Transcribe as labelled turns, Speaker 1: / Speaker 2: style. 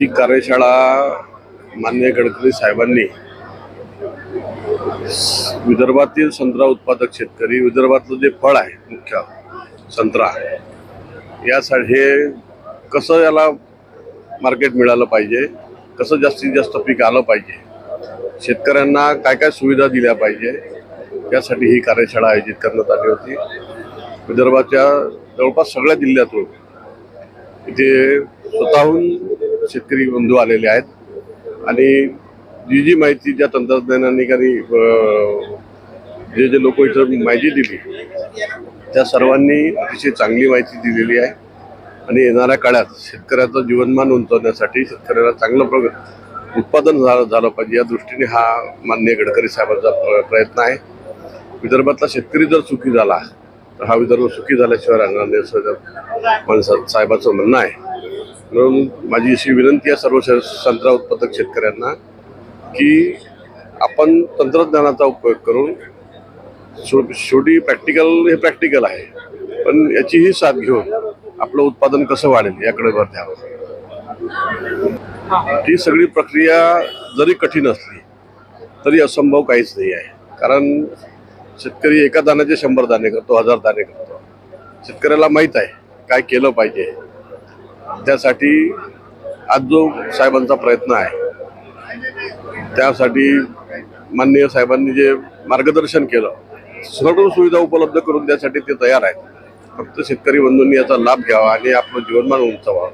Speaker 1: ही कार्यशाळा मान्य गडकरी साहेबांनी विदर्भातील संत्रा उत्पादक शेतकरी विदर्भातलं जे फळ आहे मुख्य संत्रा यासाठी हे कसं याला मार्केट मिळालं पाहिजे कसं जास्तीत जास्त पीक आलं पाहिजे शेतकऱ्यांना काय काय सुविधा दिल्या पाहिजे यासाठी ही कार्यशाळा आयोजित करण्यात आली होती. विदर्भाच्या जवळपास सगळ्या जिल्ह्यातून इथे स्वतःहून शेतकरी बंधू आलेले आहेत. आणि जी जी माहिती ज्या तंत्रज्ञानाने काही जे जे लोक इथं माहिती दिली त्या सर्वांनी अतिशय चांगली माहिती दिलेली आहे. आणि येणाऱ्या काळात शेतकऱ्याचं जीवनमान उंचवण्यासाठी शेतकऱ्याला चांगलं प्रग उत्पादन झालं झालं पाहिजे. या दृष्टीने हा मान्य गडकरी साहेबांचा प्रयत्न आहे. विदर्भातला शेतकरी जर सुखी झाला तर हा विदर्भ सुखी झाल्याशिवाय राहणार नाही असं माणसा साहेबाचं म्हणणं आहे. म्हणून माझी अशी विनंती आहे सर्व संत्रा उत्पादक शेतकऱ्यांना की आपण तंत्रज्ञानाचा उपयोग करून शो शेवटी प्रॅक्टिकल हे प्रॅक्टिकल आहे. पण याचीही साथ घेऊन आपलं उत्पादन कसं वाढेल याकडे भर द्यावं. ही सगळी प्रक्रिया जरी कठीण असली तरी असंभव काहीच नाही आहे. कारण शेतकरी एका दाण्याचे शंभर दाणे करतो हजार दाणे करतो. शेतकऱ्याला माहीत आहे काय केलं पाहिजे. त्यासाठी आज जो साहेबांचा प्रयत्न आहे. त्यासाठी माननीय साहेबांनी जे मार्गदर्शन केलं सर्व सुविधा उपलब्ध करून द्यासाठी ते तयार आहेत. फक्त शेतकरी बंधूंनी याचा लाभ घ्यावा आणि आपलं जीवनमान उंचावावं.